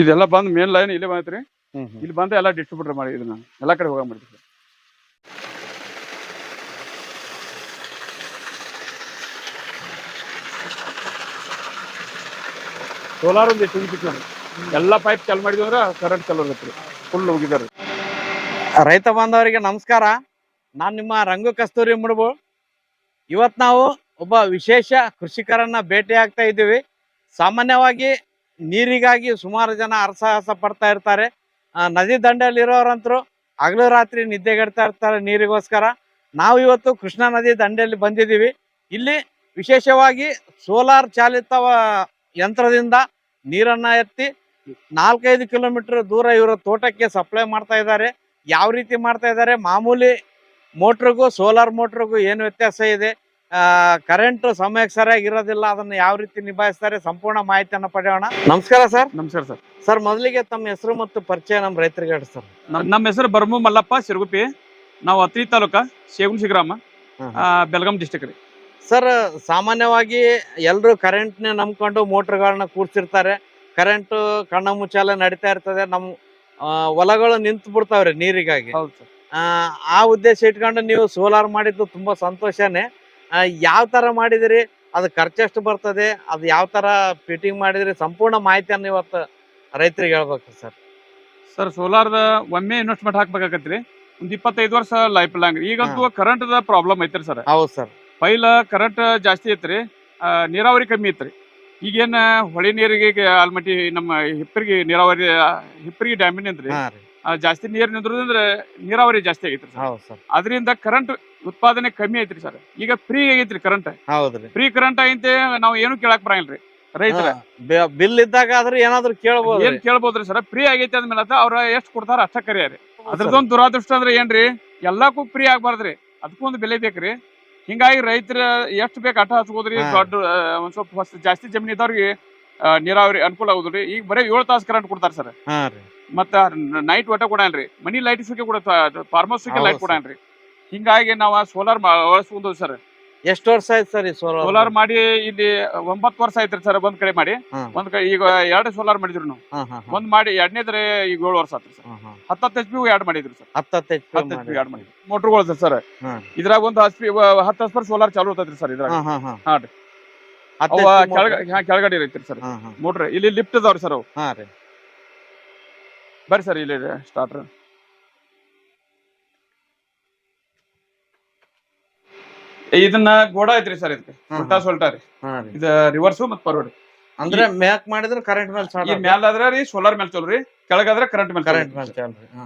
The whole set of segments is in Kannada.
ಇದೆಲ್ಲ ಬಂದ್ ಮೇನ್ ಲೈನ್ ಇಲ್ಲಿ ಬಂದೈತ್ರಿ. ಇಲ್ಲಿ ಬಂದ ಎಲ್ಲ ಡಿಸ್ಟ್ರಿಬ್ಯೂಟರ್ ಮಾಡಿ ಇದನ್ನ. ಎಲ್ಲಾ ಕಡೆ ಹೋಗ ಮಾಡಿದ್ವಿ ಸೋಲಾರ್ ಒಂದು ಎಷ್ಟು ಎಲ್ಲ ಪೈಪ್ ಚಾಲು ಮಾಡಿದ್ವಿ ಅಂದ್ರೆ ಕರೆಂಟ್ ಚಾಲು ಹೋಗುತ್ತೆ ಫುಲ್ ಹೋಗಿದ್ದಾರೆ ರೈತ ಬಾಂಧವರಿಗೆ ನಮಸ್ಕಾರ. ನಾನು ನಿಮ್ಮ ರಂಗು ಕಸ್ತೂರಿ ಮುಡುಬು. ಇವತ್ತು ನಾವು ಒಬ್ಬ ವಿಶೇಷ ಕೃಷಿಕರನ್ನ ಭೇಟಿ ಆಗ್ತಾ ಇದ್ದೀವಿ. ಸಾಮಾನ್ಯವಾಗಿ ನೀರಿಗಾಗಿ ಸುಮಾರು ಜನ ಅರಸಾಹಸ ಪಡ್ತಾ ಇರ್ತಾರೆ. ನದಿ ದಂಡೆಯಲ್ಲಿ ಇರೋರಂತರು ಹಗಲು ರಾತ್ರಿ ನಿದ್ದೆಗೆಡ್ತಾ ಇರ್ತಾರೆ ನೀರಿಗೋಸ್ಕರ. ನಾವು ಇವತ್ತು ಕೃಷ್ಣಾ ನದಿ ದಂಡೆಯಲ್ಲಿ ಬಂದಿದ್ದೀವಿ. ಇಲ್ಲಿ ವಿಶೇಷವಾಗಿ ಸೋಲಾರ್ ಚಾಲಿತ ಯಂತ್ರದಿಂದ ನೀರನ್ನ ಎತ್ತಿ ನಾಲ್ಕೈದು ಕಿಲೋಮೀಟರ್ ದೂರ ಇವರ ತೋಟಕ್ಕೆ ಸಪ್ಲೈ ಮಾಡ್ತಾ ಇದ್ದಾರೆ. ಯಾವ ರೀತಿ ಮಾಡ್ತಾ ಇದ್ದಾರೆ? ಮಾಮೂಲಿ ಮೋಟ್ರಿಗೂ, ಸೋಲಾರ್ ಮೋಟ್ರಿಗೂ ಏನು ವ್ಯತ್ಯಾಸ ಇದೆ? ಕರೆಂಟ್ ಸಮಯಕ್ಕೆ ಸರಿಯಾಗಿ ಇರೋದಿಲ್ಲ ಅದನ್ನ ಯಾವ ರೀತಿ ನಿಭಾಯಿಸ್ತಾರೆ ಸಂಪೂರ್ಣ ಮಾಹಿತಿಯನ್ನು ಪಡೆಯೋಣ. ನಮಸ್ಕಾರ ಸರ್. ನಮಸ್ಕಾರ ಸರ್. ಸರ್ ಮೊದಲಿಗೆ ತಮ್ಮ ಹೆಸರು ಮತ್ತು ಪರಿಚಯ ನಮ್ಮ ರೈತರಿಗೆ ಹೇಳಿ ಸರ್. ನಮ್ಮ ಹೆಸರು ಬರ್ಮು ಮಲ್ಲಪ್ಪ ಸಿರುಗುಪಿ ನಾವು ಅತ್ರಿ ತಾಲೂಕ ಶೇಗುಣಿ ಗ್ರಾಮ ಆ, ಬೆಳಗಾಂ ಡಿಸ್ಟಿಕ್ ರೀ. ಸರ್ ಸಾಮಾನ್ಯವಾಗಿ ಎಲ್ಲರೂ ಕರೆಂಟ್ನ ನಂಬ್ಕೊಂಡು ಮೋಟ್ರ್ಗಳನ್ನ ಕೂರ್ಸಿರ್ತಾರೆ. ಕರೆಂಟ್ ಕಣ್ಣ ಮುಚ್ಚಾಲ ನಡೀತಾ ಇರ್ತದೆ. ನಮ್ಮ ಆ, ಹೊಲಗಳು ನಿಂತು ಬಿಡ್ತಾವ್ರಿ ನೀರಿಗಾಗಿ. ಆ, ಆ ಉದ್ದೇಶ ಇಟ್ಕೊಂಡು ನೀವು ಸೋಲಾರ್ ಮಾಡಿದ್ದು ತುಂಬಾ ಸಂತೋಷನೇ. ಯಾವ ತರ ಮಾಡಿದಿರಿ? ಅದು ಖರ್ಚೆಷ್ಟು ಬರ್ತದೆ? ಅದು ಯಾವ ತರ ಫಿಟ್ಟಿಂಗ್ ಮಾಡಿದ್ರಿ? ಸಂಪೂರ್ಣ ಮಾಹಿತಿಯನ್ನು ಇವತ್ತು ರೈತರಿಗೆ ಹೇಳ್ಬೇಕು ಸರ್. ಸರ್ ಸೋಲಾರ್ದ ಒಮ್ಮೆ ಇನ್ವೆಸ್ಟ್ಮೆಂಟ್ ಹಾಕ್ಬೇಕಾಗತ್ರಿ. ಒಂದ್ ಇಪ್ಪತ್ತೈದು ವರ್ಷ ಲೈಫ್ ಲಾಂಗ್ ಈಗಂತೂ ಕರೆಂಟ್ ದ ಪ್ರಾಬ್ಲಮ್ ಐತ್ರಿ ಸರ್. ಹೌದು ಸರ್. ಪೈಲ ಕರೆಂಟ್ ಜಾಸ್ತಿ ಐತ್ರಿ. ನೀರಾವರಿ ಕಮ್ಮಿ ಐತ್ರಿ. ಈಗೇನ ಹೊಳೆ ನೀರಿಗೆ ಆಲ್ಮಟ್ಟಿ ನಮ್ಮ ಹಿಪ್ಪರಿಗೆ ನೀರಾವರಿ ಹಿಪ್ಪರಿಗೆ ಡ್ಯಾಮಿನ ಹಾ ರೀ. ಆ, ಜಾಸ್ತಿ ನೀರ್ ನಿಂದ್ರದಂದ್ರೆ ನೀರಾವರಿ ಜಾಸ್ತಿ ಆಗೈತ್ರಿ ಸರ್. ಹೌದು ಸರ್. ಅದರಿಂದ ಕರೆಂಟ್ ಉತ್ಪಾದನೆ ಕಮ್ಮಿ ಐತ್ರಿ ಸರ್. ಈಗ ಫ್ರೀ ಆಗೈತ್ರಿ ಕರೆಂಟ್ ಹೌದ್ರಿ. ಫ್ರೀ ಕರೆಂಟ್ ಐತೆ ನಾವು ಏನು ಕೇಳಕ್ ಬರಂಗಿಲ್ರಿ ರೈತರ. ಬಿಲ್ ಇದ್ದಾಗ ಆದ್ರೆ ಏನಾದ್ರು ಕೇಳಬಹುದು ಏನ್ ಕೇಳ್ಬೋದ್ರಿ ಸರ್? ಫ್ರೀ ಆಗೈತೆ ಅಂದ್ಮೇಲೆ ಅವ್ರ ಎಷ್ಟು ಕೊಡ್ತಾರ ಅಷ್ಟ ಕರಿಯಾರಿ. ಅದ್ರದೊಂದು ದುರಾದೃಷ್ಟ ಅಂದ್ರೆ ಏನ್ರಿ? ಎಲ್ಲಕ್ಕೂ ಫ್ರೀ ಆಗ್ಬಾರ್ದ್ರಿ. ಅದಕ್ಕೂ ಒಂದು ಬೆಲೆ ಬೇಕ್ರಿ. ಹಿಂಗಾಗಿ ರೈತರ ಎಷ್ಟು ಬೇಕು ಅಟ ಹಚ್ಕೋದ್ರಿ. ದೊಡ್ಡ ಒಂದ್ ಸ್ವಲ್ಪ ಜಾಸ್ತಿ ಜಮೀನ್ ಇದ್ದವ್ರಿಗೆ ನೀರಾವರಿ ಅನುಕೂಲ ಆಗುದ್ರಿ ಈಗ ಬರೀ ಏಳು ತಾಸು ಕರೆಂಟ್ ಕೊಡ್ತಾರ ಸರ್. ಹಾ ರೀ. ಮತ್ತ ನೈಟ್ ಒಟ್ಟ ಕೊಡಲ್ರಿ. ಮನಿ ಲೈಟ್ ಕೂಡ ಫಾರ್ಮರ್ ಲೈಟ್. ಕೊಡಲ್ರಿ. ಹಿಂಗಾಗಿ ನಾವು ಸೋಲಾರ್ ಅಳಸ್ಕೊಂಡು ಸರ್. ಎಷ್ಟು ವರ್ಷ ಆಯ್ತು ಸರ್ ಸೋಲಾರ್ ಮಾಡಿ ಇಲ್ಲಿ ಒಂಬತ್ತು ವರ್ಷ ಆಯ್ತ್ರಿ ಸರ್ ಒಂದ್ ಕಡೆ ಮಾಡಿ. ಒಂದ್ ಕಡೆ ಈಗ ಎರಡು ಸೋಲಾರ್ ಮಾಡಿದ್ರು ನಾವು. ಒಂದ್ ಮಾಡಿ ಎರಡನೇದ್ರೆ ಈಗ ಏಳು ವರ್ಷ ಆತ್ರಿ ಸರ್. ಹತ್ತತ್ತು ಎಚ್ ಪಿ ಎರಡು ಮಾಡಿದ್ರು ಸರ್. ಹತ್ತತ್ತು ಎಚ್ ಹತ್ತು ಎಚ್ ಪಿ ಎರಡು ಮಾಡಿದ್ರು. ಮೋಟ್ರ್ಗಳು ಸರ್. ಇದ್ರಾಗ ಒಂದು ಹತ್ತು ಹತ್ತು ಹಸ್ಪರ್ ಸೋಲಾರ್ ಚಾಲು ಇರ್ತೈತ್ರಿ ಸರ್ ಇದ್ರಾಗ. ಹಾ ರೀ. ಕೆಳಗಡೆ ಇರೈತ್ರಿ ಸರ್. ಮೋಟ್ರ್ ಇಲ್ಲಿ ಲಿಫ್ಟ್ ಅದಾವ್ರಿ ಸರ್ ಅವು. ಬರ್ರಿ ಸರ್ ಇಲ್ಲಿ ಸ್ಟಾರ್ಟರ್ ಇದನ್ನ ಗೋಡ ಐತ್ರಿ ಸರ್ ಇದಕ್ಕೆ ಉಲ್ಟಾ ಸೊಲ್ಟಾ ರೀ. ಇದು ರಿವರ್ಸು ಮತ್ ಫಾರ್ವರ್ಡ್ ಅಂದ್ರೆ ಮ್ಯಾಕ್ ಮಾಡಿದ್ರೆ ಕರೆಂಟ್ ಮೇಲೆ ಈ ಮ್ಯಾಲಾದ್ರ ರೀ ಸೋಲಾರ್ ಮೇಲೆ ಚಲ್ರಿ ರೀ ಕೆಳಗಾದ್ರ ಕರೆಂಟ್ ಮೇಲೆ ಕರೆಂಟ್ ಮೇಲೆ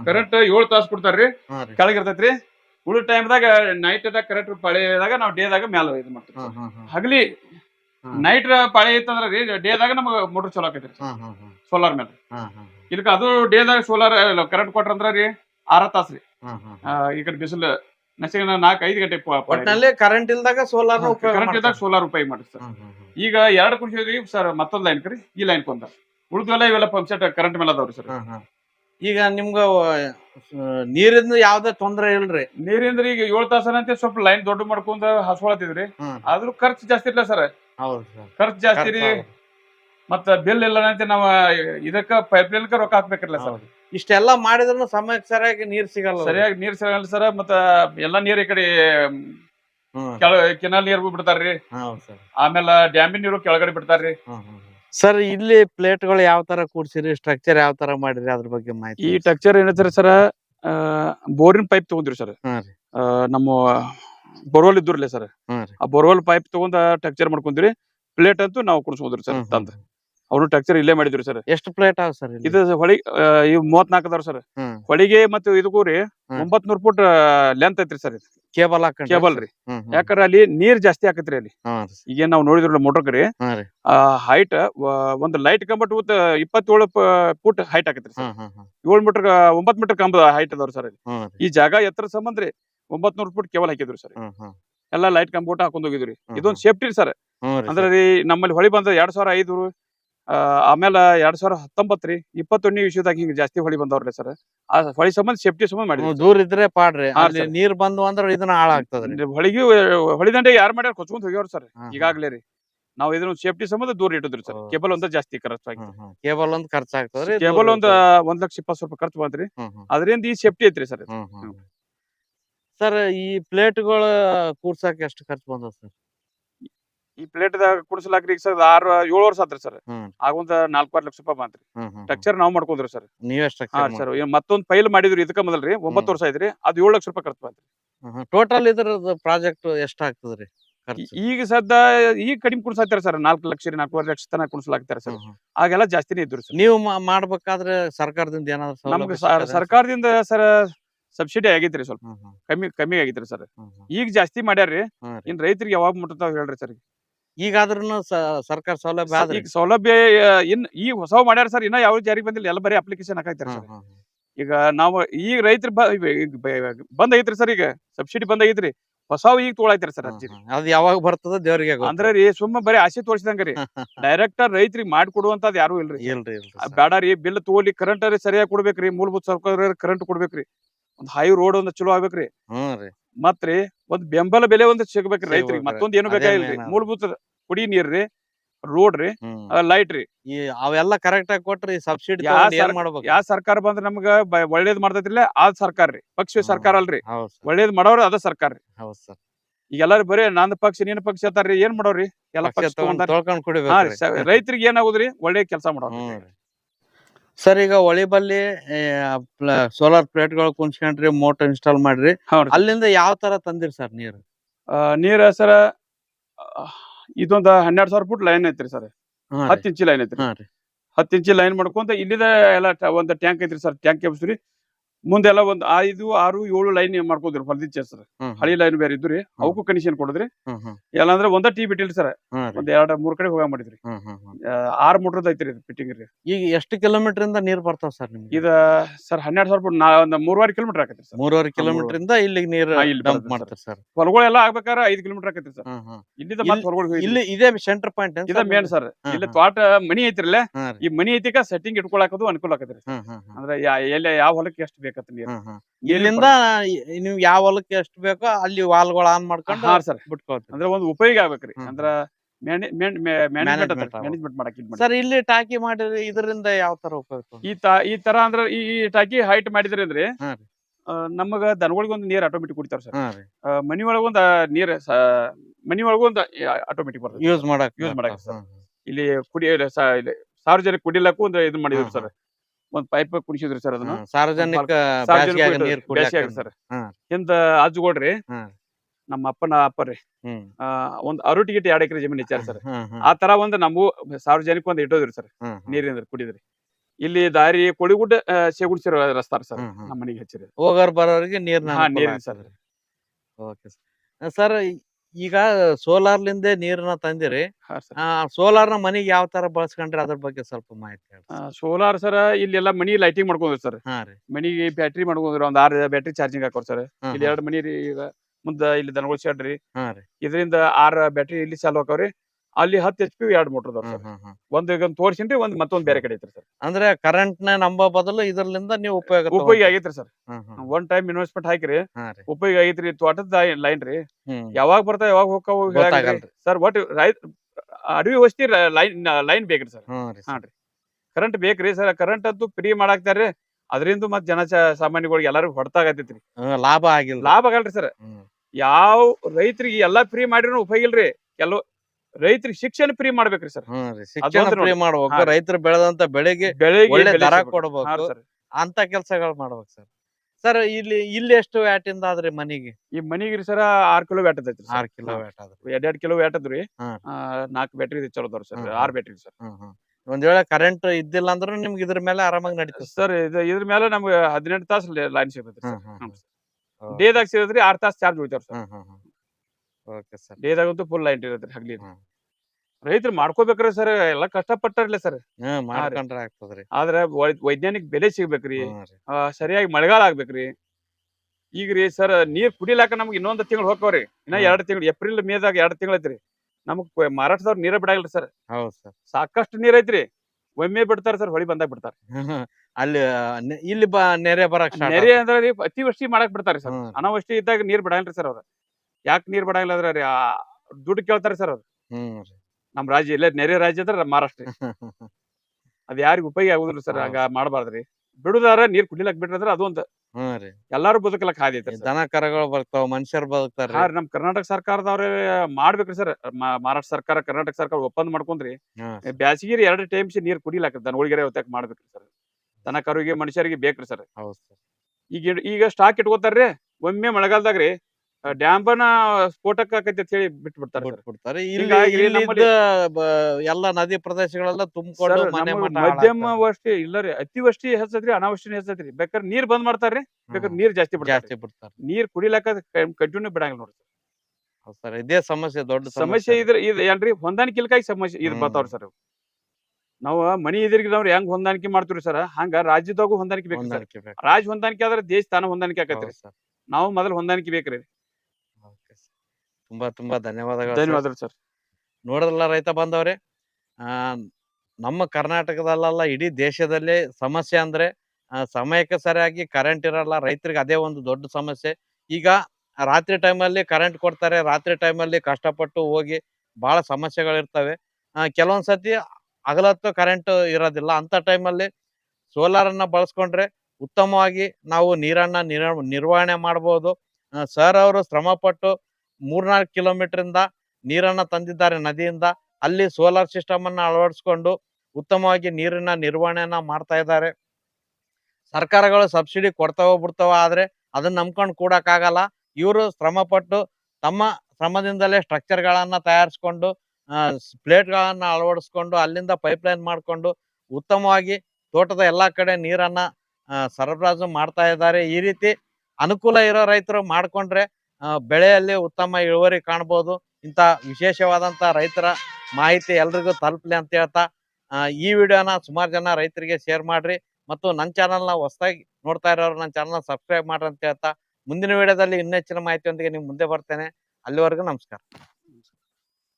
ಕರೆಂಟ್ ಏಳು ತಾಸು ಕೊಡ್ತಾರ್ರಿ ರೀ ಕೆಳಗೆ ಕೆಳಗ್ ಇರ್ತೈತ್ರಿ ಉಳಿದ ಟೈಮ್ದಾಗ ನೈಟ್ ದಾಗ ಕರೆಂಟ್ ಪಾಳಿದಾಗ ನಾವು ಡೇದಾಗ ಮ್ಯಾಲ ಇದು ಮಾಡ್ತೀವಿ. ಹಗಲಿ. ನೈಟ್ ಪಾಳಿ ಇತ್ತಂದ್ರ ರೀ ಡೇದಾಗ ನಮಗ ಮೋಟರ್ ಚಲೋ ಆಕೈತ್ರಿ. ಸೋಲಾರ್ ಮೇಲೆ ಇದಕ್ಕ ಅದು ಡೇದಾಗ ಸೋಲಾರ್ ಕರೆಂಟ್ ಕೊಟ್ರಂದ್ರ ರೀ ಆರ ತಾಸ್ ರೀ. ಈ ಕಡೆ ಬಿಸಿಲು ನಸಿಗೆ ನಾಲ್ಕು ಐದು ಗಂಟೆ ಒಟ್ನಲ್ಲಿ ಕರೆಂಟ್ ಇಲ್ದಾಗ ಸೋಲಾರ್ ಕರೆಂಟ್ ಇದ್ದಾಗ ಸೋಲಾರ್ ಉಪಯೋಗ ಮಾಡಿ ಸರ್. ಈಗ ಎರಡು ಕೃಷಿ ಸರ್ ಮತ್ತೊಂದು ಲೈನ್ ಕರಿ ಈ ಲೈನ್ ಕೊಂದ ಉಳಿದ ಇವೆಲ್ಲ ಪಂಪ್ ಸೆಟ್ ಕರೆಂಟ್ ಮೇಲೆ ಅದಾವ್ರಿ ಸರ್. ಈಗ ನಿಮ್ಗ ನೀರಿಂದ ಯಾವ್ದೇ ತೊಂದ್ರೆ ಇಲ್ರಿ? ನೀರಿಂದ ಈಗ ಏಳ್ ತಾಸನಂತೆ ಸ್ವಲ್ಪ ಲೈನ್ ದೊಡ್ಡ ಮಾಡ್ಕೊಂಡ್ ಹಸ್ಕೊಳತಿದ್ರಿ ಆದ್ರೂ ಖರ್ಚು ಜಾಸ್ತಿ ಇಲ್ಲ ಸರ್. ಹೌದು ಸರ್. ಖರ್ಚು ಜಾಸ್ತಿ ರೀ. ಮತ್ತ ಬಿಲ್ ಇಲ್ಲ ಅಂತ ನಾವ ಇದಕ್ಕ ಪೈಪ್ ಲೈನ್ ರೊಕ್ಕ ಹಾಕ್ಬೇಕಿರಲ್ಲ ಸರ್. ಇಷ್ಟೆಲ್ಲ ಮಾಡಿದ್ರು ಸಮಯಕ್ಕೆ ಸರಿಯಾಗಿ ನೀರ್ ಸಿಗಲ್ಲ ಸರಿಯಾಗಿ ನೀರ್ ಸಿಗಲ್ಲ ಸರ್ ಮತ್ತ ಎಲ್ಲಾ ನೀರ್ ಈ ಕಡೆ. ಕೆಳ ಕೆನಲ್ ನೀರ್ ಬಿಡ್ತಾರ್ರಿ. ಹೌದು ಸರ್. ಆಮೇಲೆ ಡ್ಯಾಮಿನ ನೀರು ಕೆಳಗಡೆ ಬಿಡ್ತಾರ್ರಿ. ಸರ್ ಇಲ್ಲಿ ಪ್ಲೇಟ್ಗಳು ಯಾವ ತರ ಕೂಡ್ಸಿರಿ? ಸ್ಟ್ರಕ್ಚರ್ ಯಾವ ತರ ಮಾಡಿರಿ? ಅದ್ರ ಬಗ್ಗೆ ಮಾಹಿತಿ ಈ ಸ್ಟ್ರಕ್ಚರ್ ಟೆಕ್ಚರ್ ಏನೈತ್ರಿ ಸರ್? ಬೋರಿನ ಪೈಪ್ ತಗೊಂಡ್ರಿ ಸರ್. ಆ ನಮ್ಮ ಬೋರ್ವೆಲ್ ಇದ್ರಲ್ಲ ಸರ್. ಆ ಬೋರ್ವೆಲ್ ಪೈಪ್ ತಗೊಂಡ ಟೆಕ್ಚರ್ ಮಾಡ್ಕೊಂಡ್ರಿ ಪ್ಲೇಟ್ ಅಂತೂ ನಾವು ಕುಡ್ಸ್ಕೊಂಡ್ರಿ ಸರ್ ತಂದ. ಅವ್ರು ಟೆಕ್ಚರ್ ಇಲ್ಲೇ ಮಾಡಿದ್ರಿ ಸರ್. ಎಷ್ಟು ಪ್ಲೇಟ್ ಆಗ ಸರ್ ಇದು ಹೊಳಿ ಮೂವತ್ನಾಲ್ಕು ಅದಾವ್ರಿ ಸರ್. ಹೊಳಿಗೆ ಮತ್ತು ಇದಕ್ಕೂ ರೀ. ಒಂಬತ್ ನೂರ್ ಫುಟ್ ಲೆಂತ್ ಐತ್ರಿ ಸರ್ ಕೇಬಲ್ ಹಾಕೊಂಡ್ ಕೇಬಲ್ ರೀ. ಯಾಕಂದ್ರೆ ಅಲ್ಲಿ ನೀರ್ ಜಾಸ್ತಿ ಹಾಕತ್ರಿ ಅಲ್ಲಿ. ಈಗ ನಾವು ನೋಡಿದ್ರಲ್ಲ ಮೋಟರ್ ಕರಿ ಆ ರೀ. ಹೈಟ್ ಒಂದು ಲೈಟ್ ಕಂಬಟ್ ಊತ್ ಇಪ್ಪತ್ತೇಳು ಫುಟ್ ಹೈಟ್ ಹಾಕತ್ರಿ ಏಳು ಮೀಟರ್ ಒಂಬತ್ ಮೀಟರ್ ಕಂಬ ಹೈಟ್ ಅದಾವ್ರಿ ಸರ್ ಈ ಜಾಗ ಎತ್ತರ ಸಂಬಂಧ ರೀ ಒಂಬತ್ ನೂರ್ ಫುಟ್ ಕೇಬಲ್ ಹಾಕಿದ್ರು ಸರ್. ಎಲ್ಲಾ ಲೈಟ್ ಕಂಪ್ಯೂಟರ್ ಹಾಕೊಂಡ್ ಹೋಗಿದ್ರಿ ಇದೊಂದ್ ಸೇಫ್ಟಿ ಸರ್. ಅಂದ್ರೆ ನಮ್ಮಲ್ಲಿ ಹೊಳಿ ಬಂದ ಎರಡ್ ಸಾವಿರ ಐದು ಆಮೇಲೆ ಎರಡ್ ಸಾವಿರ ಹತ್ತೊಂಬತ್ ರೀ ಇಪ್ಪತ್ತೊಂದನೇ ವಿಷಯದಾಗ ಹಿಂಗ ಜಾಸ್ತಿ ಹೊಳಿ ಬಂದವ್ರಿ ಸರ್ ಆ ಹೊಳಿ ಸಂಬಂಧ ಸೇಫ್ಟಿ ಸಂಬಂಧ ಮಾಡಿದ್ವಿ ದೂರ ಇದ್ರೆ ಪಾಡ್ರಿ. ಅಲ್ಲಿ. ನೀರ್ ಬಂದು ಅಂದ್ರೆ ಇದನ್ನ ಹಾಳಾಗ್ತದ್ರಿ. ಹೊಳಿಗೆ ಹೊಳಿ ದಂಡೆ ಯಾರು ಮಾಡ್ಯಾರ ಕೊಚ್ಕೊಂಡ್ ಹೋಗ್ಯವ್ರಿ ಸರ್ ಈಗಾಗ್ಲೇ ರೀ. ನಾವು ಇದ್ರ ಸೇಫ್ಟಿ ಸಂಬಂಧ ದೂರ ಇಟ್ಟಿದ್ರಿ ಸರ್ ಕೇಬಲ್ ಒಂದ ಜಾಸ್ತಿ ಖರ್ಚಾಗಿ ಕೇಬಲ್ ಒಂದ್ ಖರ್ಚಾಗ್ತದ್ರಿ ಕೇಬಲ್ ಒಂದ್ ಒಂದ್ ಲಕ್ಷ ಇಪ್ಪತ್ತು ರೂಪಾಯಿ ಖರ್ಚು ಬಂದ್ರಿ ಅದರಿಂದ ಈ ಸೇಫ್ಟಿ ಐತ್ರಿ ಸರ್ ಸರ್ ಈ ಪ್ಲೇಟ್ಗಳು ಕೂರ್ಸಕ್ ಎಷ್ಟು ಖರ್ಚು ಬಂದದ ಸರ್ ಈ ಪ್ಲೇಟ್ ಕುಡಿಸಲಾಕ್ರಿ ಈಗ ಸರ್ ಆರು ಏಳು ವರ್ಷ ಆತ್ರಿ ಸರ್ ಆಗೊಂದ ಆಗ ಒಂದ್ ನಾಲ್ಕೂವರೆ ಲಕ್ಷ ರೂಪಾಯಿ ಬಂತ್ರಿ. ಸ್ಟ್ರಕ್ಚರ್ ನಾವ್ ಮಾಡ್ಕೊಂಡ್ರಿ ಸರ್ ನೀವೇ ಸ್ಟ್ರಕ್ಚರ್ ಸರ್ ಮತ್ತೊಂದ್ ಫೈಲ್ ಮಾಡಿದ್ರಿ ಇದಕ್ಕ ಮೊದಲ್ರಿ. ಒಂಬತ್ತು ವರ್ಷ ಐತ್ರಿ ಅದ್ ಏಳು ಲಕ್ಷ ರೂಪಾಯಿ ಖರ್ಚು ಬಂತ್ರಿ. ಟೋಟಲ್ ಇದ್ರ ಪ್ರಾಜೆಕ್ಟ್ ಎಷ್ಟ್ ಆಗ್ತದ್ರಿ ಈಗ ಸದ್ದ ಈಗ ಕಡಿಮೆ ಕುಣಿಸ್ತಾರೆ ಸರ್ ನಾಲ್ಕು ಲಕ್ಷ ನಾಲ್ಕೂವರೆ ಲಕ್ಷ ತನಕ ಕುಣಿಸಲಾಕ್ತಾರ ಸರ್. ಆಗೆಲ್ಲ ಜಾಸ್ತಿನೇ ಇದ್ರು ಸರ್ ನೀವು ಮಾಡ್ಬೇಕಾದ್ರೆ ಸರ್ಕಾರದಿಂದ ಏನಾದ್ರು ನಮ್ಗೆ ಸರ್ಕಾರದಿಂದ ಸರ್ ಸಬ್ಸಿಡಿ ಆಗೈತ್ರಿ ಸ್ವಲ್ಪ. ಕಮ್ಮಿ ಕಮ್ಮಿ ಆಗೈತ್ರಿ ಸರ್. ಈಗ ಜಾಸ್ತಿ ಮಾಡ್ಯಾರ್ರಿ. ಇನ್ ರೈತರಿಗೆ ಯಾವಾಗ ಮುಟ್ಟತಾವ್ ಹೇಳ್ರಿ ಸರ್ ಈಗಾದ್ರೂ ಸರ್ಕಾರ ಸೌಲಭ್ಯ ಆದ್ರೆ ಈಗ ಸೌಲಭ್ಯ ಇನ್ ಈ ಹೊಸ ಮಾಡ್ಯಾರ ಸರ್ ಇನ್ನ ಯಾವ ಜಾರಿಗೆ ಬಂದಿಲ್ಲ. ಎಲ್ಲ ಬರೀ ಅಪ್ಲಿಕೇಶನ್ ಹಾಕಾಯ್ತಾರೆ ಸರ್. ಈಗ ನಾವು ಈಗ ರೈತರು ಬಂದ್ ಐತ್ರಿ ಸರ್ ಈಗ. ಸಬ್ಸಿಡಿ ಬಂದ್ ಐತ್ರಿ. ಹೊಸಾವ್ ಈಗ ತೊಗೊಳೈತ್ರಿ ಸರ್ ಅರ್ಜಿ. ಅದ್ ಯಾವಾಗ ಬರ್ತದ ದೇವರಿಗೆ. ಅಂದ್ರೆ ರೀ ಸುಮ್ಮ ಬರೀ ಆಸೆ ತೋರಿಸಿದಂಗ ರೀ ಡೈರೆಕ್ಟ್ ರೈತರಿಗೆ ಮಾಡ್ಕೊಡುವಂತ ಯಾರು ಇಲ್ರಿ ಇಲ್ರಿ ಬೇಡ ರೀ ಬಿಲ್ ತಗೋಲಿ ಕರೆಂಟ್ ಸರಿಯಾಗಿ ಕೊಡ್ಬೇಕ್ರಿ ಮೂಲಭೂತ ಸರ್ಕಾರ ಕರೆಂಟ್ ಕೊಡ್ಬೇಕ್ರಿ. ಒಂದ್ ಹೈ ರೋಡ್ ಒಂದ್ ಚಲೋ ಆಗ್ಬೇಕ್ರಿ. ಹ್ಮ್ ರೀ. ಮತ್ರಿ ಒಂದ್ ಬೆಂಬಲ ಬೆಲೆ ಒಂದ್ ಸಿಗ್ಬೇಕ್ರಿ ರೈತರಿಗೆ. ಮತ್ತೊಂದ್ ಏನು ಬೇಕಾಗಿಲ್ರಿ ಮೂಲಭೂತ ಕುಡಿ ನೀರ್ ರೀ ರೋಡ್ ರೀ ಲೈಟ್ ರೀ. ಅವೆಲ್ಲ ಕರೆಕ್ಟ್ ಆಗಿ ಕೊಟ್ರಿ ಸಬ್ಸಿಡಿ ಯಾವ ಸರ್ಕಾರ ಬಂದ್ರೆ ನಮ್ಗ ಒಳ್ಳೇದ್ ಮಾಡ್ತೈತಿಲ್ಲ ಆ ಸರ್ಕಾರ ರೀ. ಪಕ್ಷ ಸರ್ಕಾರ ಅಲ್ರಿ. ಒಳ್ಳೇದ್ ಮಾಡೋರು ಅದ ಸರ್ಕಾರ ರೀ. ಈಗ ಎಲ್ಲಾರು ಬರೀ ನಂದ್ ಪಕ್ಷ ನಿನ್ ಪಕ್ಷ ಅತ್ತಾರ್ರಿ ಏನ್ ಮಾಡೋರಿ? ಎಲ್ಲ ಪಕ್ಷ ರೈತರಿಗೆ ಏನಾಗುದ್ರಿ? ಒಳ್ಳೆ ಕೆಲಸ ಮಾಡೋರು. ಸರ್ ಈಗ ಹೊಳಿಬಲ್ಲಿ ಸೋಲಾರ್ ಪ್ಲೇಟ್ಗಳು ಕುಂಚ್ಕೊಂಡ್ರಿ ಮೋಟರ್ ಇನ್ಸ್ಟಾಲ್ ಮಾಡ್ರಿ. ಅಲ್ಲಿಂದ ಯಾವ ತರ ತಂದಿರಿ ಸರ್ ನೀರು? ನೀರ ಸರ ಇದೊಂದ್ ಹನ್ನೆರಡ್ ಸಾವಿರ ಫುಟ್ ಲೈನ್ ಐತ್ರಿ ಸರ್. ಹತ್ತು ಇಂಚಿ ಲೈನ್ ಐತ್ರಿ. ಹತ್ತು ಇಂಚಿ ಲೈನ್ ಮಾಡ್ಕೊಂತ ಇಲ್ಲಿದ ಎಲ್ಲ ಒಂದ್ ಟ್ಯಾಂಕ್ ಐತ್ರಿ ಸರ್ ಟ್ಯಾಂಕ್ ಕೆಬ್ಸ್ರಿ. ಮುಂದೆಲ್ಲ ಒಂದ್ ಐದು ಆರು ಏಳು ಲೈನ್ ಮಾಡ್ಕೋದ್ರಿ ಹೊಲದಿದ್ ಸರ್ ಹಳಿ ಲೈನ್ ಬೇರೆ ಇದ್ರಿ ಅವಕ್ಕೂ ಕನೆಕ್ಷನ್ ಕೊಡದ್ರಿ. ಇಲ್ಲಾಂದ್ರೆ ಒಂದ ಟೀ ಬಿಟ್ಟಿಲ್ ಸರ್. ಒಂದ್ ಎರಡ್ ಮೂರ್ ಕಡೆ ಹೋಗ ಮಾಡಿದ್ರಿ. ಆರ್ ಮೋಟರ್ ಐತ್ರಿ ಫಿಟ್ಟಿಂಗ್ ರೀ. ಈಗ ಎಷ್ಟು ಕಿಲೋಮೀಟರ್ ಇಂದ ನೀರ್ ಬರ್ತಾವ ಸರ್ ನಿಮ್ಗೆ? ಇದ ಸರ್ ಹನ್ನೆರಡ್ ಸಾವಿರ ನಾ ಒಂದ್ ಮೂರುವರೆ ಕಿಲೋಮೀಟರ್ ಆಕತ್ರಿ ಸರ್. ಮೂರುವರೆ ಕಿಲೋಮೀಟರ್ ಇಂದ ಇಲ್ಲಿಗೆ ನೀರು ಇಲ್ಲಿ ಡಂಪ್ ಮಾಡ್ತಾರೆ ಸರ್. ಹೊಲಗಳೆಲ್ಲ ಆಗ್ಬೇಕಾದ್ರೆ ಐದ್ ಕಿಲೋಮೀಟರ್ ಆಕತ್ರಿ ಸರ್. ಇಲ್ಲಿದ ಮತ್ತೆ ಹೊಲಗಳಿಗೆ ಇಲ್ಲಿ ಇದೇ ಸೆಂಟರ್ ಪಾಯಿಂಟ್ ಇದ ಮೇನ್ ಸರ್. ಇಲ್ಲಿ ತೋಟ ಮನಿ ಐತ್ರಿಲ್ಲ ಈ ಮನಿ ಐತಿಕ ಸೆಟ್ಟಿಂಗ್ ಇಟ್ಕೊಳಕದು ಅನುಕೂಲ ಆಕತ್ರಿ ಅಂದ್ರೆ ಎಲ್ಲಿ ಯಾವ ಹೊಲಕ್ಕೆ ಎಷ್ಟು ಬೇಕತ್ತ ನೀರು ಇಲ್ಲಿಂದ ನೀವ್ ಯಾವ ಹೊಲಕ್ಕೆ ಎಷ್ಟು ಬೇಕೋ ಅಲ್ಲಿ ವಾಲ್ಗಳು ಆನ್ ಮಾಡ್ಕೊಂಡು ಹಾ ಸರ್. ಬಿಟ್ಕೋತೀವಿ ಅಂದ್ರೆ ಒಂದು ಉಪಯೋಗ ಆಗ್ಬೇಕ್ರಿ. ಅಂದ್ರ ಮ್ಯಾನೇಜ್ಮೆಂಟ್. ಮಾಡಕ್ ಸರ್ ಇಲ್ಲಿ ಟಾಕಿ ಮಾಡಿದ್ರೆ ಇದರಿಂದ ಯಾವ ತರ ಉಪಯೋಗ ಈ ತ ಈ ತರ ಅಂದ್ರ ಈ ಟಾಕಿ ಹೈಟ್ ಮಾಡಿದ್ರಿ ನಮಗ ದನಗಳಿಗೆ ಒಂದು ನೀರ್ ಆಟೋಮೆಟಿಕ್ ಕುಡಿತಾರ ಸರ್. ಮನಿ ಒಳಗೊಂದ ನೀರ್ ಮನಿ ಒಳಗೊಂದ ಆಟೋಮೆಟಿಕ್ ಬರ್ತದೆ. ಯೂಸ್ ಮಾಡಕ್ ಯೂಸ್ ಮಾಡಕ್. ಇಲ್ಲಿ ಕುಡಿಯ ಸಾರ್ವಜನಿಕ ಕುಡಿಲಕ್ಕೂ ಒಂದು ಇದನ್ನ ಮಾಡಿದ್ರು ಸರ್. ಒಂದ್ ಪೈಪ್ ಕುಡಿಸಿದ್ರಿ ಸರ್ ಅದನ್ನ? ಸಾರ್ವಜನಿಕ ಬೇಸಿಗೆ ಸರ್. ಹಿಂದ ಅಜ್ಜುಗೋಡ್ರಿ. ನಮ್ಮ ಅಪ್ಪನ ಅಪ್ಪರಿ ಒಂದ್ ಅರುಟಿ ಗಿಟ್ ಎರಡ್ ಎಕರೆ ಜಮೀನ್ ಇಚ್ಚಾರ ಸರ್ ಆ ತರ ಒಂದ್ ನಮಗೂ ಸಾರ್ವಜನಿಕ ಒಂದ್ ಇಟ್ಟೋದ್ರಿ ಸರ್. ನೀರಿಂದ ಕುಡಿದ್ರಿ. ಇಲ್ಲಿ ದಾರಿ ಕೊಡಿಗುಡ್ಡ ಸೇಗುಡ್ಸಿರೋ ರಸ್ತಾರ ಸರ್. ನಮ್ಮ ಮನೆಗೆ ಹಚ್ಚಿರಿ ಹೋಗೋರ್ ಬರೋರಿಗೆ ನೀರ್ ನೀರಿನ ಸರ್ ಓಕೆ ಸರ್ ಸರ್ ಈಗ ಸೋಲಾರ್ಲಿಂದ ನೀರನ್ನ ತಂದಿರಿ. ಹಾ ಸರ್. ಆ ಸೋಲಾರ್ನ ಮನಿಗೆ ಯಾವ ತರ ಬಳಸ್ಕೊಂಡ್ರಿ ಅದ್ರ ಬಗ್ಗೆ ಸ್ವಲ್ಪ ಮಾಹಿತಿ ಹೇಳಿ ಸೋಲಾರ್ ಸರ್ ಇಲ್ಲೆಲ್ಲ ಮನಿ ಲೈಟಿಂಗ್ ಮಾಡ್ಕೊಂಡ್ರಿ ಸರ್. ಹಾ ರೀ. ಮನಿಗೆ ಬ್ಯಾಟ್ರಿ ಮಾಡ್ಕೊಂಡ್ರಿ ಒಂದ್ ಆರ್ ಬ್ಯಾಟ್ರಿ ಚಾರ್ಜಿಂಗ್ ಹಾಕೋರ್ ಸರ್. ಹಾ, ಇಲ್ಲಿ ಹಾ. ಎರಡ್ ಮನಿ ರೀ ಈಗ. ಮುಂದ ಇಲ್ಲಿ ದನಗಳ ಶೆಡ್ ರೀ. ಹಾ ರೀ. ಇದರಿಂದ ಆರ್ ಬ್ಯಾಟ್ರಿ ಇಲ್ಲಿ ಚಾಲು ಹಾಕವ್ರಿ ಅಲ್ಲಿ ಹತ್ತು ಎಚ್ ಪಿ ಎರಡ್ ಮೋಟರ್ ಅದಾವ ಸರ್. ಒಂದ್ ಈಗ ತೋರ್ಸಿನ್ರಿ ಒಂದ್ ಮತ್ತೊಂದ್ ಬೇರೆ ಕಡೆ ಐತ್ರಿ ಸರ್. ಅಂದ್ರೆ ಕರೆಂಟ್ನ ನಂಬ ಬದಲು ಇದರಿಂದ ನೀವು ಉಪಯೋಗ ಉಪಯೋಗ. ಆಗೈತ್ರಿ ಸರ್. ಒನ್ ಟೈಮ್ ಇನ್ವೆಸ್ಟ್ಮೆಂಟ್ ಹಾಕಿರಿ ಉಪಯೋಗ ಆಗೈತ್ರಿ ತೋಟದ ಲೈನ್ ರೀ. ಯಾವಾಗ ಬರ್ತಾವ ಯಾವಾಗ ಹೋಗ್ತಾವ. ಸರ್ ಒಟ್ ರೈತ ಅಡವಿ ವಸ್ತಿ ಲೈನ್ ಲೈನ್ ಬೇಕ್ರಿ ಸರ್. ಕರೆಂಟ್ ಬೇಕ್ರಿ ಸರ್. ಕರೆಂಟ್ ಅಂತೂ ಫ್ರೀ ಮಾಡಾಕ್ತಾರ್ರಿ. ಅದರಿಂದ ಮತ್ ಜನ ಸಾಮಾನ್ಯಗಳಿಗೆ ಎಲ್ಲರಿಗೂ ಹೊಡ್ತಾಗತ್ತೈತ್ರಿ ಲಾಭ ಆಗಿಲ್ಲ ಲಾಭ ಆಗಲ್ರಿ ಸರ್. ಯಾವ ರೈತರಿಗೆ ಎಲ್ಲಾ ಫ್ರೀ ಮಾಡಿರೋ ಉಪಯೋಗ ಇಲ್ರಿ. ಕೆಲವು ರೈತರಿಗೆ ಶಿಕ್ಷಣ ಫ್ರೀ ಮಾಡ್ಬೇಕ್ರಿ ಸರ್. ಶಿಕ್ಷಣ ಫ್ರೀ. ಮಾಡ್ಬೇಕು. ರೈತರು ಬೆಳೆದಂತ ಬೆಳೆಗೆ ಬೆಳೆಗೆ ಒಳ್ಳೆ ದರ. ಕೊಡ್ಬೇಕು. ಸರ್. ಅಂತ ಕೆಲಸಗಳು ಮಾಡ್ಬೇಕು ಸರ್. ಸರ್ ಇಲ್ಲಿ ಇಲ್ಲಿ ಎಷ್ಟು ವ್ಯಾಟ್ ಇಂದ ಆದ್ರಿ ಮನಿಗೆ? ಈ ಮನಿಗೆ ಸರ್ ಆರ್ ಕಿಲೋ ವ್ಯಾಟ್ ಐತ್ರಿ ಸರ್. ಆರ್ ಕಿಲೋ ವ್ಯಾಟ್ ಆದ್ರಿ. ಎರಡ್ ಎರಡ್ ಕಿಲೋ ವ್ಯಾಟ್ ಅದ್ರಿ. ಹಾ. ನಾಲ್ಕು ಬ್ಯಾಟ್ರಿ ಚಲೋ ಅದಾವ್ರಿ ಸರ್. ಆರ್ ಬ್ಯಾಟ್ರಿ ಸರ್. ಹ್ಮ್ ಹ್ಮ್. ಒಂದ್ ವೇಳೆ ಕರೆಂಟ್ ಇದ್ದಿಲ್ಲ ಅಂದ್ರೂ ನಿಮ್ಗೆ ಇದ್ರ ಮೇಲೆ ಆರಾಮಾಗಿ ನಡೀತದೆ ಸರ್. ಇದು ಇದ್ರ ಮೇಲೆ ನಮ್ಗೆ ಹದಿನೆಂಟು ತಾಸು ಲೈನ್ ಸಿಗುತ್ತೆ ಸರ್. ಹ್ಮ್ ಹ್ಮ್. ಹ್ಮ್. ಡೇದಾಗ ಸಿಗತ್ರಿ ಆರ್ ತಾಸು ಚಾರ್ಜ್ ಉಳಿತಾವ್ರಿ ಸರ್. ಹ್ಮ್ ಹ್ಮ್ ಹ್ಮ್. ಓಕೆ ಸರ್ ಡೇದಾಗಂತೂ ಫುಲ್ ಲೈನ್ ಇರತ್ರಿ ಹಗ್ಲಿ ಹ್ಮ್. ರೈತರು ಮಾಡ್ಕೋಬೇಕ್ರಿ ಸರ್ ಎಲ್ಲ ಕಷ್ಟಪಟ್ಟಾರ್ಲೆ ಸರ್ ಹ್ಮ್ ಮಾಡ್ಕೊಂಡ್ರೆ ಆಗ್ತದ್ರಿ. ಆದ್ರೆ ವೈ- ವೈಜ್ಞಾನಿಕ ಬೆಲೆ ಸಿಗ್ಬೇಕ್ರಿ. ಹ್ಮ್ ರೀ. ಆ, ಸರಿಯಾಗಿ ಮಳೆಗಾಲ ಆಗ್ಬೇಕ್ರಿ. ಈಗ ರೀ ಸರ್ ನೀರ್ ಕುಡಿಲಾಕ ನಮ್ಗೆ ಇನ್ನೊಂದ್ ತಿಂಗಳು ಹೋಗ್ತಾವ್ರಿ. ಇನ್ನ ಹ್ಮ್. ಎರಡ್ ತಿಂಗಳು ಏಪ್ರಿಲ್ ಮೇದಾಗ ಎರಡ್ ತಿಂಗಳು ಐತ್ರಿ. ನಮಗ್ ಪ- ನೀರ ಬಿಡಾಗಿಲ್ರಿ ಸರ್ ಹೌದು ಸರ್ ಸಾಕಷ್ಟು ನೀರ್ ಐತ್ರಿ. ಒಮ್ಮೆ ಬಿಡ್ತಾರ ಸರ್ ಹೊಳಿ ಬಂದಾಗ ಬಿಡ್ತಾರ. ಅಲ್ಲಿ ಆ, ನೆ- ಇಲ್ಲಿ ಬಾ ನೆರೆ ಬರಕ್ ನೆರೆ ಅಂದ್ರೆ ರೀ ಅತಿವೃಷ್ಟಿ ಮಾಡಕ್ ಬಿಡ್ತಾರ ಸರ್ ಹ್ಮ್. ಅನಾವೃಷ್ಟಿ ಇದ್ದಾಗ ನೀರ್ ಬಿಡಲ್ರಿ ಸರ್ ಅವ್ರ. ಯಾಕೆ ನೀರ್ ಬಿಡಂಗಿಲ್ಲ ಅಂದ್ರೆ ದುಡ್ಡು ಕೇಳ್ತಾರೆ ಸರ್ ಅವ್ರು. ಹ್ಮ್ ರೀ. ನಮ್ ರಾಜ್ಯ ಇಲ್ಲೇ ನೆರೆ ರಾಜ್ಯ ಅಂದ್ರೆ ಮಹಾರಾಷ್ಟ್ರ. ಅದ್ ಯಾರಿಗ ಉಪಯೋಗ ಆಗುದಿಲ್ಲ ಸರ್ ಹಂಗ ಮಾಡಬಾರ್ದ್ರಿ. ಬಿಡುದಾರ ನೀರ್ ಕುಡಿಲಕ್ ಬಿಟ್ರಂದ್ರ ಅದೊಂದ್ ಹ್ಮ್ ರೀ. ಎಲ್ಲಾರು ಬದುಕಲಕ್ ಹಾದಿ ಐತ್ರಿ ದನ ಕರಗಳು ಬರ್ತಾವ ಮನುಷ್ಯರು ಬದುಕ್ತಾರ ನಮ್ ಕರ್ನಾಟಕ ಸರ್ಕಾರದವ್ರ ಮಾಡ್ಬೇಕ್ರಿ ಸರ್ ಮಹಾರಾಷ್ಟ್ರ ಸರ್ಕಾರ ಕರ್ನಾಟಕ ಸರ್ಕಾರ ಒಪ್ಪಂದ ಮಾಡ್ಕೊಂಡ್ರಿ. ಬ್ಯಾಸಗಿರಿ ಎರಡು ಟೈಮ್ಸ್ ನೀರ್ ಕುಡಿಲಾಕ ದನಗಳಿಗೆರೆ ಹೊತ್ತಾಕ್ ಮಾಡ್ಬೇಕ್ರಿ ಸರ್. ದನ ಕರುವಿಗೆ ಮನುಷ್ಯರಿಗೆ ಬೇಕ್ರಿ ಸರ್. ಹೌದ್ ಸರ್. ಈಗ ಈಗ ಸ್ಟಾಕ್ ಇಟ್ಕೋತಾರ್ರಿ ಒಮ್ಮೆ ಮಳೆಗಾಲದಾಗ್ರಿ ಡ್ಯಾಂಬನ ಸ್ಫೋಟಕ ಆಕೈತಿ ಅಂತ ಹೇಳಿ ಬಿಟ್ಬಿಡ್ತಾರೆ ಬಿಟ್ಬಿಡ್ತಾರೆ. ಇಲ್ಲಿ ಎಲ್ಲ ನದಿ ಪ್ರದೇಶಗಳೆಲ್ಲ ತುಂಬಿಕೊಂಡು ಮಧ್ಯಮ ವರ್ಷಿ ವಷ್ಟಿ ಇಲ್ಲ ರೀ. ಅತಿವೃಷ್ಟಿ ಹೆಚ್ಚತ್ರಿ ಅನಾವೃಷ್ಟಿನ ಹೆಚ್ಚತ್ರಿ. ಬೇಕಾದ್ರೆ ನೀರ್ ಬಂದ್ ಮಾಡ್ತಾರ್ರಿ ಬೇಕಾದ್ರೆ. ನೀರ್ ಜಾಸ್ತಿ ಜಾಸ್ತಿ ಬಿಡ್ತಾರೆ ನೀರ್ ಕುಡಿಲಾಕ ಕಂಟಿನ್ಯೂ ಬಿಡಂಗಿಲ್ಲ ನೋಡ್ರಿ ಸರ್. ಇದೇ ಸಮಸ್ಯೆ ದೊಡ್ಡ ಸಮಸ್ಯೆ. ಇದ್ರ ಇದ್ ಏನ್ರಿ ಹೊಂದಾಣಿಕೆ ಇಲ್ಕಾಗಿ ಸಮಸ್ಯೆ ಇದು. ಬರ್ತಾವ್ರಿ ಸರ್ ನಾವು ಮನಿ ಇದ್ರಿಗೆ ನಾವ್ ಹೆಂಗ್ ಹೊಂದಾಣಿಕೆ ಮಾಡ್ತೀವಿ ಸರ್? ಹಂಗ ರಾಜ್ಯದಾಗೂ ಹೊಂದಾಣಿಕೆ ಬೇಕು. ರಾಜ್ ಹೊಂದಾಣಿಕೆ ಆದ್ರೆ ದೇಶ ತಾನ ಹೊಂದಾಣಿಕೆ ಆಕತ್ರಿ. ನಾವು ಮೊದಲು ಹೊಂದಾಣಿಕೆ ಬೇಕ್ರಿ. ತುಂಬಾ ತುಂಬಾ ಧನ್ಯವಾದಗಳು ಸರ್. ಧನ್ಯವಾದಗಳು ಸರ್. ನೋಡಿದ್ರಲ್ಲ ರೈತ ಬಂದವ್ರೆ ಆ ನಮ್ಮ ಕರ್ನಾಟಕದಲ್ಲ ಇಡೀ ದೇಶದಲ್ಲಿ ಸಮಸ್ಯೆ ಅಂದ್ರೆ ಆ, ಸಮಯಕ್ಕೆ ಸರಿಯಾಗಿ ಕರೆಂಟ್ ಇರಲ್ಲ ರೈತರಿಗೆ ಅದೇ ಒಂದು ದೊಡ್ಡ ಸಮಸ್ಯೆ. ಈಗ ರಾತ್ರಿ ಟೈಮಲ್ಲಿ ಕರೆಂಟ್ ಕೊಡ್ತಾರೆ ರಾತ್ರಿ ಟೈಮಲ್ಲಿ ಕಷ್ಟಪಟ್ಟು ಹೋಗಿ ಬಹಳ ಸಮಸ್ಯೆಗಳಿರ್ತವೆ. ಆ, ಕೆಲವೊಂದ್ ಸತಿ ಹಗಲತ್ತು ಕರೆಂಟ್ ಇರೋದಿಲ್ಲ ಅಂತ ಟೈಮಲ್ಲಿ ಸೋಲಾರನ್ನ ಬಳಸ್ಕೊಂಡ್ರೆ ಉತ್ತಮವಾಗಿ ನಾವು ನೀರನ್ನ ನಿರ್- ನಿರ್ವಹಣೆ ಮಾಡ್ಬೋದು. ಸರ್ ಅವರು ಶ್ರಮಪಟ್ಟು ಮೂರ್ನಾಲ್ಕು ಕಿಲೋಮೀಟರ್ ಇಂದ ನೀರನ್ನ ತಂದಿದ್ದಾರೆ ನದಿಯಿಂದ. ಅಲ್ಲಿ ಸೋಲಾರ್ ಸಿಸ್ಟಮ್ ಅನ್ನ ಅಳವಡಿಸ್ಕೊಂಡು ಉತ್ತಮವಾಗಿ ನೀರಿನ ನಿರ್ವಹಣೆಯನ್ನ ಮಾಡ್ತಾ ಇದ್ದಾರೆ. ಸರ್ಕಾರಗಳು ಸಬ್ಸಿಡಿ ಕೊಡ್ತಾವ ಬಿಡ್ತಾವ ಆದ್ರೆ ಅದನ್ನ ನಂಬ್ಕೊಂಡು ಕೂಡಕ್ಕಾಗಲ್ಲ. ಇವರು ಶ್ರಮಪಟ್ಟು ತಮ್ಮ ಶ್ರಮದಿಂದಲೇ ಸ್ಟ್ರಕ್ಚರ್ ಗಳನ್ನ ತಯಾರಿಸ್ಕೊಂಡು ಪ್ಲೇಟ್ ಗಳನ್ನ ಅಳವಡಿಸ್ಕೊಂಡು, ಅಲ್ಲಿಂದ ಪೈಪ್ ಲೈನ್ ಮಾಡ್ಕೊಂಡು ಉತ್ತಮವಾಗಿ ತೋಟದ ಎಲ್ಲಾ ಕಡೆ ನೀರನ್ನ ಸರಬರಾಜು ಮಾಡ್ತಾ ಇದ್ದಾರೆ. ಈ ರೀತಿ ಅನುಕೂಲ ಇರೋ ರೈತರು ಮಾಡ್ಕೊಂಡ್ರೆ ಬೆಳೆಯಲ್ಲಿ ಉತ್ತಮ ಇಳುವರಿ ಕಾಣಬಹುದು ಇಂತ ವಿಶೇಷವಾದಂತ ರೈತರ ಮಾಹಿತಿ ಎಲ್ರಿಗೂ ತಲುಪಲಿ ಅಂತ ಹೇಳ್ತಾ ಈ ವಿಡಿಯೋನ ಸುಮಾರು ಜನ ರೈತರಿಗೆ ಶೇರ್ ಮಾಡ್ರಿ ಮತ್ತು ನನ್ನ ಚಾನಲ್ನ ಹೊಸದಾಗಿ ನೋಡ್ತಾ ಇರೋರು ನನ್ನ ಚಾನಲ್ನ ಸಬ್ಸ್ಕ್ರೈಬ್ ಮಾಡ್ರಿ ಅಂತ ಹೇಳ್ತಾ, ಮುಂದಿನ ವಿಡಿಯೋದಲ್ಲಿ ಇನ್ನೆಚ್ಚಿನ ಮಾಹಿತಿಯೊಂದಿಗೆ ನಿಮ್ಮ ಮುಂದೆ ಬರ್ತೇನೆ. ಅಲ್ಲಿವರೆಗೂ ನಮಸ್ಕಾರ.